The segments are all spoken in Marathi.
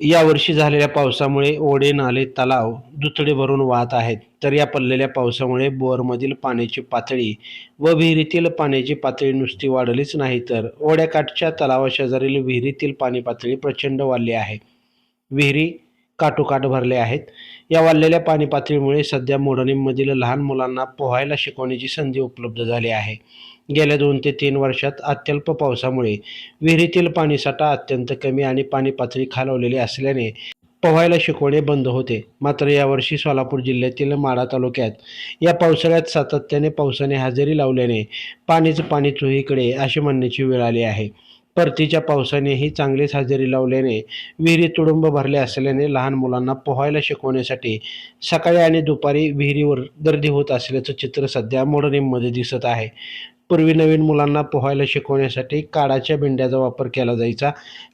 यावर्षी झालेल्या पावसामुळे ओढे नाले तलाव दुथडे भरून वाहत आहेत. तर या पडलेल्या पावसामुळे बोअरमधील पाण्याची पातळी व विहिरीतील पाण्याची पातळी नुसती वाढलीच नाही तर ओढ्याकाठच्या तलावाशेजारील विहिरीतील पाणी पातळी प्रचंड वाढली आहे. विहिरी काठोकाठ भरले आहेत. या वाढलेल्या पाणी पातळीमुळे सध्या मोडणीमधील लहान मुलांना पोहायला शिकवण्याची संधी उपलब्ध झाली आहे. गेल्या दोन ते तीन वर्षात अत्यल्प पावसामुळे विहिरीतील पाणीसाठा अत्यंत कमी आणि पाणी पातळी खालवलेली असल्याने पोहायला शिकवणे बंद होते. मात्र यावर्षी सोलापूर जिल्ह्यातील माढा तालुक्यात या पावसाळ्यात सातत्याने पावसाने हजेरी लावल्याने पाणीच पाणी चोहीकडे अशी म्हणण्याची वेळ आली आहे. परतीच्या पावसानेही चांगलीच हजेरी लावल्याने विहिरी तुडुंब भरले असल्याने लहान मुलांना पोहायला शिकवण्यासाठी सकाळी आणि दुपारी विहिरीवर गर्दी होत असल्याचं चित्र सध्या मोडणीमध्ये दिसत आहे. पूर्वी नवीन मुलांना पोहायला शिकवण्यासाठी काडाच्या बिंड्याचा वापर केला जायचा.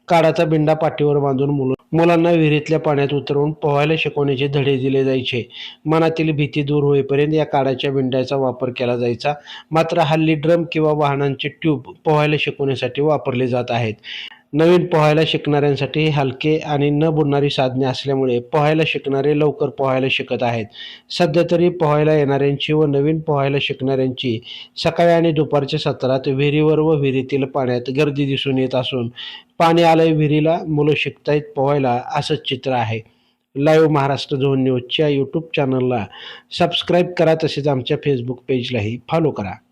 काडाचा बिंडा पाठीवर बांधून मुलं मुलांना विहिरीतल्या पाण्यात उतरवून पोहायला शिकवण्याचे धडे दिले जायचे. मनातील भीती दूर होईपर्यंत या काळाच्या विंड्याचा वापर केला जायचा. मात्र हल्ली ड्रम किंवा वाहनांचे ट्यूब पोहायला शिकवण्यासाठी वापरले जात आहेत. नवीन पोहायला शिकणाऱ्यांसाठी हलके आणि न बुडणारी साधने असल्यामुळे पोहायला शिकणारे लवकर पोहायला शिकत आहेत. सध्या तरी पोहायला येणाऱ्यांची व नवीन पोहायला शिकणाऱ्यांची सकाळी आणि दुपारच्या सत्रात विहिरीवर व विहिरीतील पाण्यात गर्दी दिसून येत असून पाणी आलंय विहिरीला मुलं शिकतायत पोहायला असंच चित्र आहे. लाईव्ह महाराष्ट्र झोन न्यूजच्या यूट्यूब चॅनलला सबस्क्राईब करा तसेच आमच्या फेसबुक पेजलाही फॉलो करा.